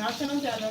असं नव्हतं आलं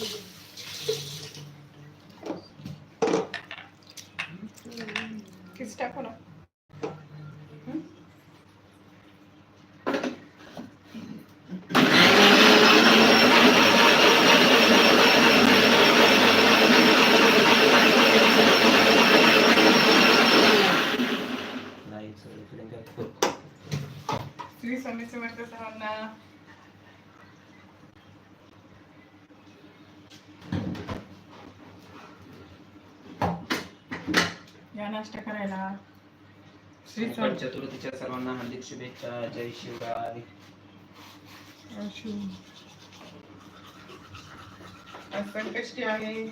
नाश्ता करायला. श्री स्वामी चतुर्थीच्या सर्वांना हार्दिक शुभेच्छा. जय शिवराय. संकष्टी आहे.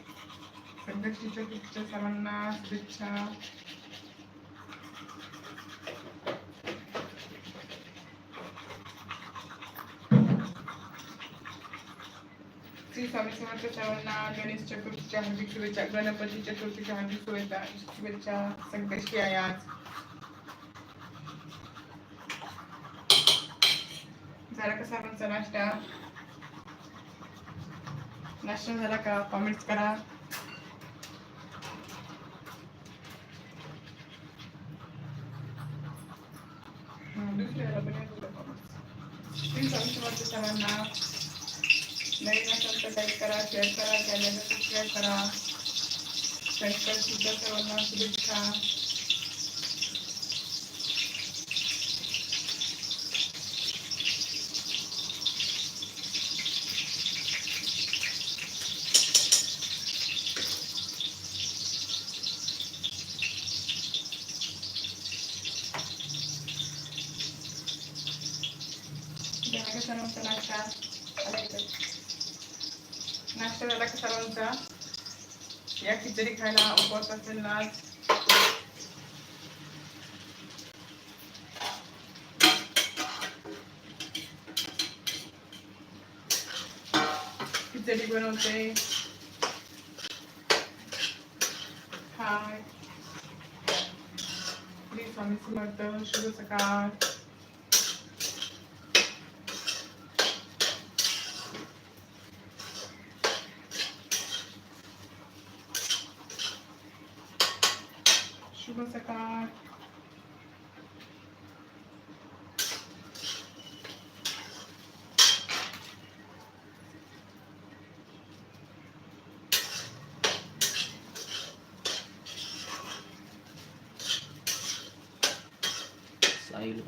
संकष्टी चतुर्थीच्या सर्वांना शुभेच्छा श्री स्वामी समर्थ सर्वांना गणेश चतुर्थीच्या हार्दिक शुभेच्छा गणपती चतुर्थीच्या हार्दिक शुभेच्छा शुभेच्छा संकष्टी आहे आज. झाला का सर्वांचा नाश्ता? नाश्ता झाला का? कॉमेंट्स करा. हं, दुसऱ्याला पण सर्वांना नवीन असेल तर लाईक करा शेअर करा चॅनलला सबस्क्राईब करा संकल्पच्या सर्वांना शुभेच्छा झाला का सर्वांचा नाश्ता आला इथं. नाश्ता झाला का सर्वांचा या खिचडी खायला उपवास असेल ना आज खिचडी बनवते हाय श्री स्वामी समर्थ शुभ सकाळ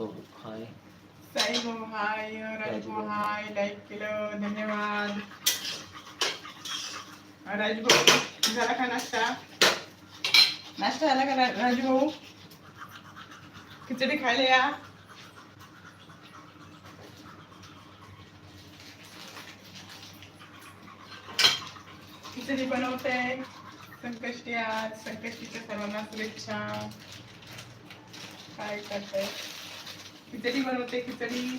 साहिल भाऊ हाय साई भाऊ हाय राजभाऊ हाय लाईक केलं धन्यवाद राजभाऊ झाला का नाश्ता नाश्ता झाला का राजभाऊ खिचडी खायला या खिचडी बनवते संकष्टी आज संकष्टीच्या सर्वांना शुभेच्छा काय करताय खिचडी बनवते खिचडी.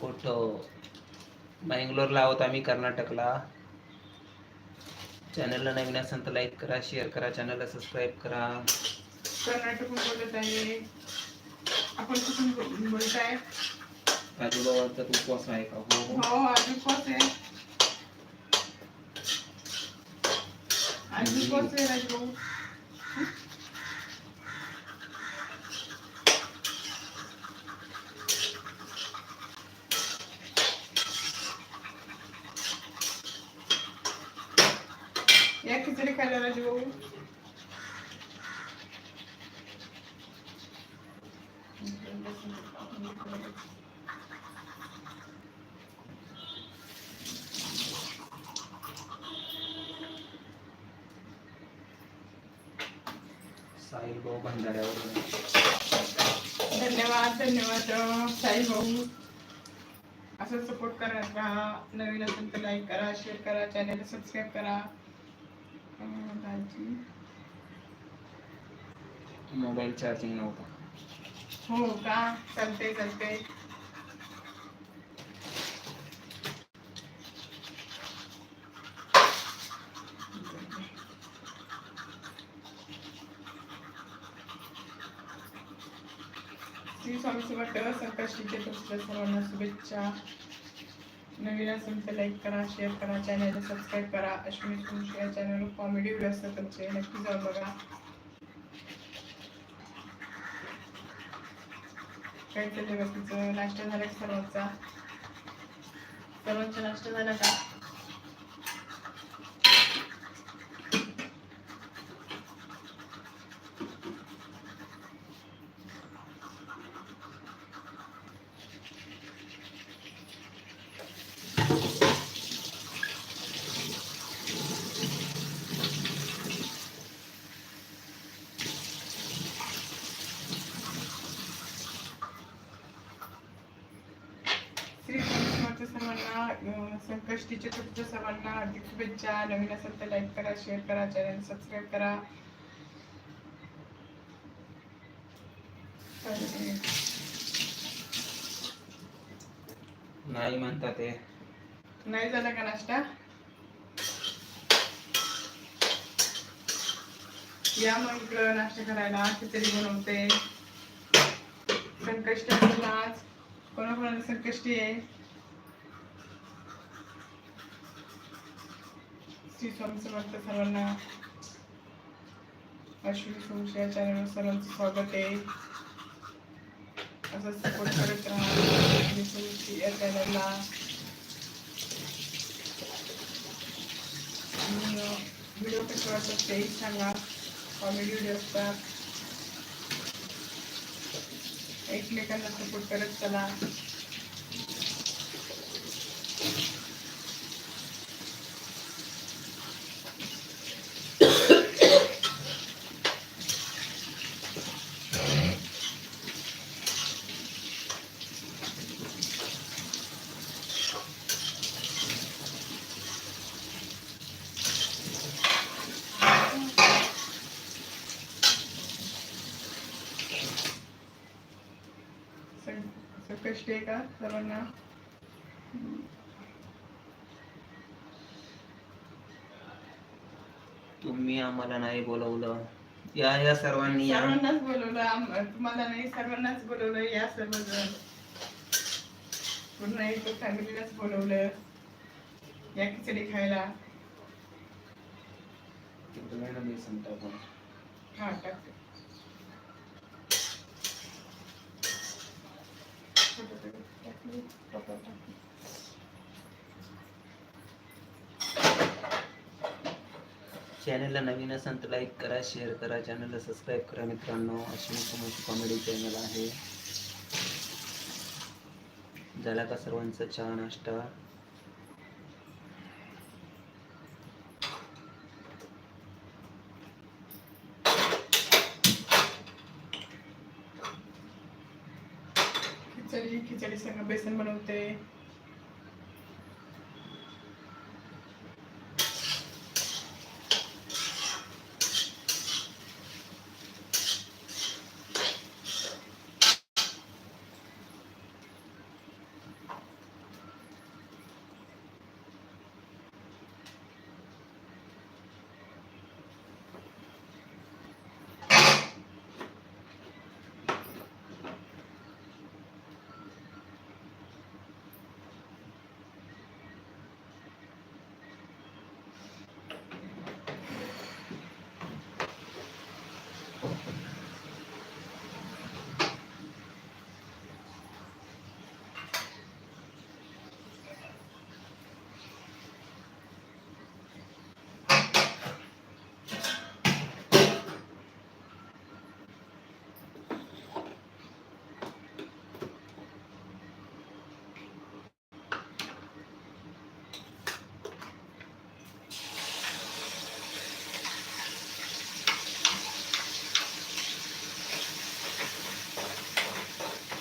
फोटो. बँगलोरला आहोत आम्ही कर्नाटकला. चॅनलला नवीन असेल तर लाईक करा शेअर करा चॅनलला सबस्क्राईब करा. कर्नाटकून बोलत आहे. आपण कुठून बोल- बोलताय? राजूबाबांचा उपवास आहे का? हो. हो. हो आज उपवास आहे. आज उपवास आहे राजभाऊ या खिचडी खायला राजभाऊ साहिल भाऊ भंडाऱ्यावरून. धन्यवाद धन्यवाद साई भाऊ. असं सपोर्ट करत राहा. नवीन असेल तर लाईक करा शेअर करा चॅनल सबस्क्राईब करा. मोबाईल चार्जिंग नव्हता. हो का? चालते चालते श्री स्वामी समर्थ संकष्टी चतुर्थीच्या सर्वांना शुभेच्छा नवीन असेल तर लाईक करा शेअर करा चॅनलला सबस्क्राईब करा अश्विनी सुंशी या चॅनलवर कॉमेडी व्हिडिओ असतात तुमचे नक्की जाऊन बघा काय चाललंय बाकीचं नाश्ता झाला का सर्वांचा सर्वांचा नाश्ता झाला का श्री स्वामी समर्थ सर्वांना अं, संकष्टी चतुर्थी सर्वांना हार्दिक शुभेच्छा. नवीन असेल तर लाईक करा शेअर करा चॅनल सबस्क्राईब करा. नाही म्हणतात ते. नाही झाला का नाश्ता? या मग इकडं नाश्ता करायला खिचडी बनवते. संकष्टी आज. कोणाकोणाला संकष्टी आहे? श्री स्वामी समर्थ सर्वांना अश्विनी सोमशी या चॅनलवर सर्वांचं स्वागत आहे असं सपोर्ट करत राहा अश्विनी सोमशी या चॅनलला व्हिडिओ कसे वाटतात तेही सांगा कॉमेडी व्हिडिओ असतात एकमेकांना सपोर्ट करत चला संकष्टी आहे का सर्वांना? तुम्ही आम्हाला नाही बोलवलं. या या सर्वांनी या. सर्वांनाच बोलवलं. आम- तुम्हाला नाही सर्वांनाच बोलवलं. या सर्वजण. पूर्ण एक फॅमिलीलाच बोलवलं. या खिचडी खायला. तिकडं मॅडम बेसन टाकून. हा टाकते. चॅनलला नवीन असाल तर लाईक करा शेअर करा. चॅनलला सबस्क्राईब करा मित्रांनो. अशी कुमारची कॉमेडी चॅनल आहे. झाला का सर्वांचा चहा नाश्ता खिचडी खिचडी संग बेसन बनवते.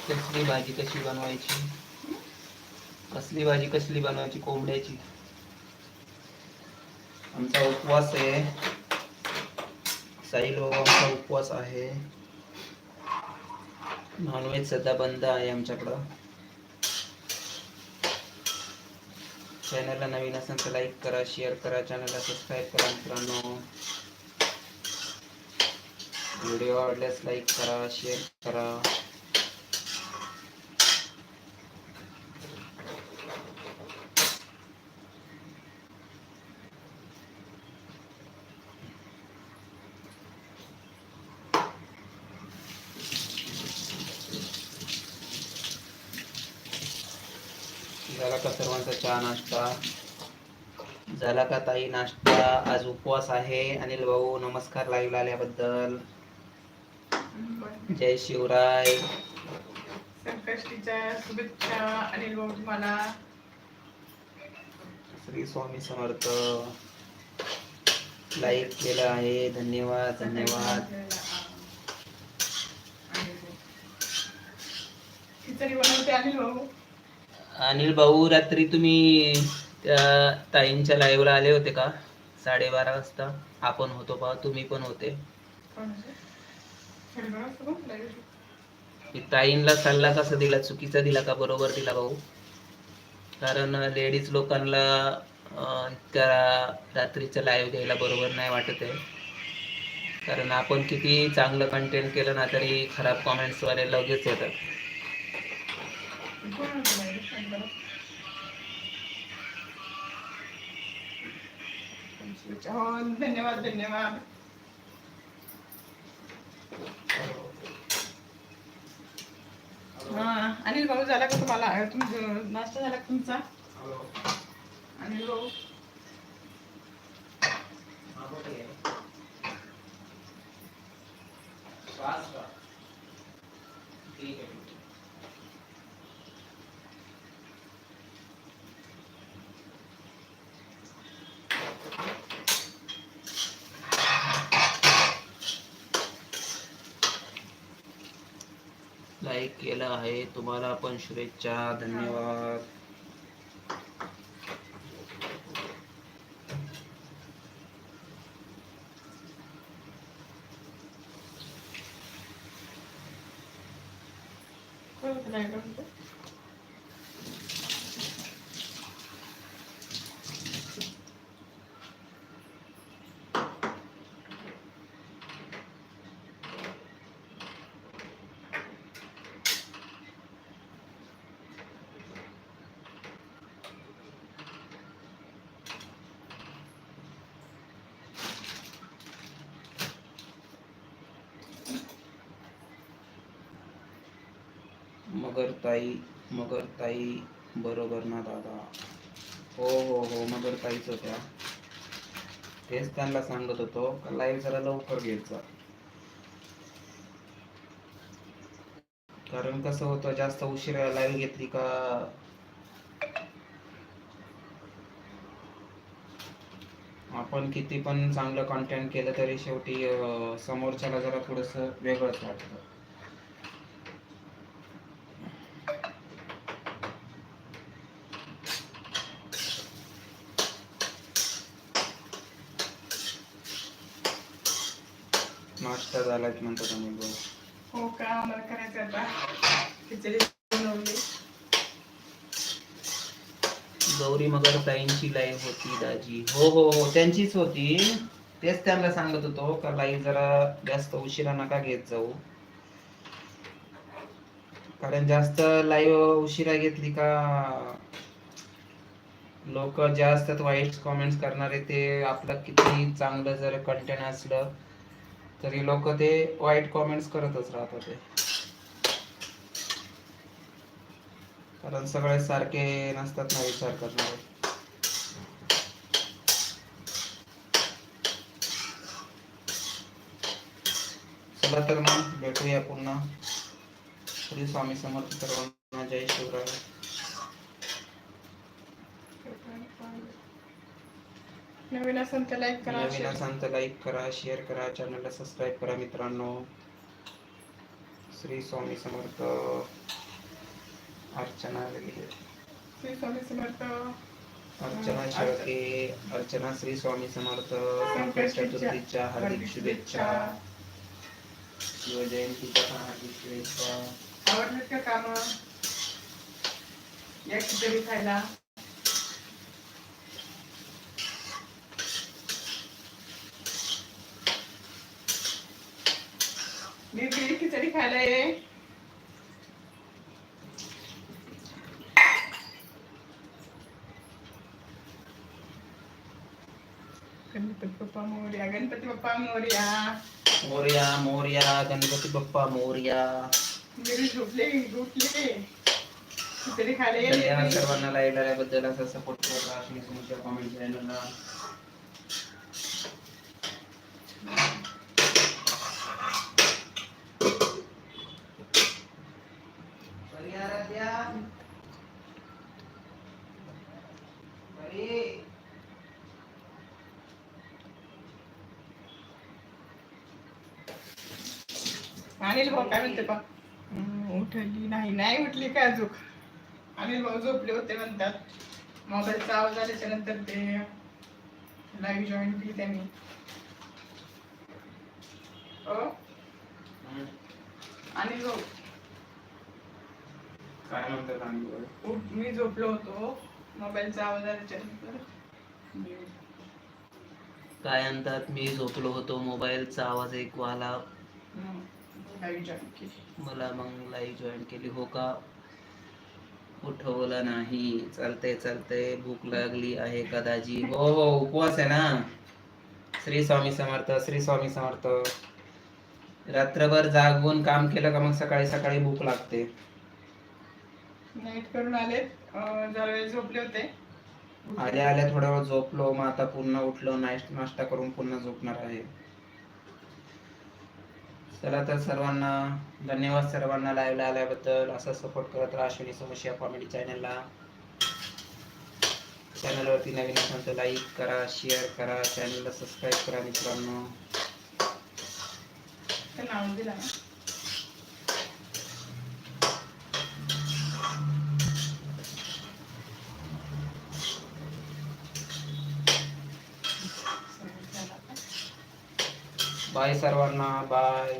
कसली भाजी कशी बनवायची? कसली भाजी कसली बनवायची कोंबड्याची? आमचा उपवास आहे. साई आमचा उपवास आहे. नॉनव्हेज सध्या बंद आहे आमच्याकडं. चॅनलला नवीन असेल तर लाईक करा शेअर करा चॅनलला सबस्क्राईब करा मित्रांनो. व्हिडिओ आवडल्यास लाईक करा शेअर करा झाला का सर्वांचा चहा नाश्ता? झाला का ताई नाश्ता? आज उपवास आहे. अनिल भाऊ नमस्कार लाईव्ह आल्याबद्दल. जय शिवराय. संकष्टीच्या शुभेच्छा अनिल भाऊ तुम्हाला. श्री स्वामी समर्थ. लाईक केलं आहे. धन्यवाद धन्यवाद. खिचडी बनवते अनिल भाऊ. अनिल भाऊ रात्री तुम्ही त्या ताईंच्या लाईव्हला आले होते का? साडेबारा वाजता. आपण होतो पहा तुम्ही पण होते. ताईंला सल्ला कसा दिला? चुकीचा दिला का? बरोबर दिला भाऊ. कारण लेडीज लोकांना त्या इतक्या रात्रीचं लाईव्ह द्यायला बरोबर नाही वाटत आहे. कारण आपण किती चांगलं कंटेंट केलं ना तरी खराब कॉमेंट्सवाले लगेच येतात कोणाचे नाही? सांग बरं. शुभेच्छा. हो धन्यवाद धन्यवाद. हा अनिल भाऊ झाला का तुम्हाला? तुमचं नाश्ता झाला का तुमचा? अनिल भाऊ. लाईक केलं आहे. तुम्हाला पण शुभेच्छा. धन्यवाद. मगरताई मगर ताई मगर ताई बरोबर ना दादा. हो हो हो मगर ताईच होत्या. तेच त्यांना सांगत होतो लाईव्ह जरा लवकर घ्यायचा कारण कसं होतं जास्त उशिरा लाईव्ह घेतली का? आपण किती पण चांगलं कंटेंट केलं तरी शेवटी समोरच्याला जरा थोडस वेगळंच वाटतं. नाश्ता झाला की म्हणतात आम्ही हो का? आम्हाला करायचं आता. खिचडी बनवली. गौरी मगर ताईंची लाईव्ह होती दाजी. हो हो हो त्यांचीच होती. तेच त्यांना सांगत होतो का लाईव्ह जरा जास्त उशिरा नका घेत जाऊ. कारण जास्त लाईव्ह उशिरा घेतली का लोक जे असतात वाईट कॉमेंट्स करणारे ते आपलं किती चांगलं जर कंटेंट असलं तरी लोक ते वाईट कॉमेंट्स करतच राहत होते कारण सगळे सारखे नसतात ना विचार करणारे. चला तर मग भेटूया पुन्हा. श्री स्वामी समर्थ सर्वांना जय शिवराय. नवीन असेल तर लाईक करा नवीन असाल तर लाईक करा शेअर करा चॅनलला सबस्क्राईब करा मित्रांनो. श्री स्वामी समर्थ अर्चना वगैरे. श्री स्वामी समर्थ. अर्चना शेळके अर्चना श्री स्वामी समर्थ संकट चतुर्थीच्या हार्दिक शुभेच्छा. शिवजयंतीच्या पण हार्दिक शुभेच्छा. आवडलेत का काम? या खिचडी खायला मी ती खिचडी खायला ये गणपती बाप्पा मोर्या गणपती बाप्पा मोर्या. मोर्या मोर्या गणपती बाप्पा मोर्या. मेरी झोपले ये तर या मी. सर्वांना लाईव्ह आल्याबद्दल असा सपोर्ट करत तुम्ही तुमच्या कॉमेंट चॅनलला अनिल भाऊ काय म्हणते पा उठली नाही. नाही उठली काय अजून? अनिल भाऊ झोपले होते म्हणतात. मोबाईलचा आवाज आल्याच्यानंतर ते लाईव्ह जॉईन केली त्यांनी. हो? अनिल भाऊ. काय म्हणतात उठ- मी झोपलो होतो. मोबाईलचा आवाज आल्याच्यानंतर. काय म्हणतात? मी झोपलो होतो. मोबाईलचा आवाज ऐकू आला. लाईव्ह जॉईन केली मला मग लाईव्ह जॉईन केली. हो का? उठवलं नाही. चालते चालते भूक लागली आहे कदाची हो हो उपवास आहे ना? श्री स्वामी समर्थ श्री स्वामी समर्थ. रात्रभर जागून काम केलं का मग सकाळी सकाळी भूक लागते? नाईट करून आले. जरा वेळ झोपले होते. आल्या आल्या थोड्या वेळ झोपलो. मग आता पुन्हा उठलो. नाश्ता करून पुन्हा झोपणार आहे. चला तर सर्वांना धन्यवाद सर्वांना लाईव्हला आल्याबद्दल. असा सपोर्ट करत राहा अश्विनी समस्या कॉमेडी चॅनलला चॅनलवरती नवीन असेल तर लाईक करा शेअर करा. चॅनलला सबस्क्राईब करा मित्रांनो ते नाव दिला ना बाय सर्वांना बाय.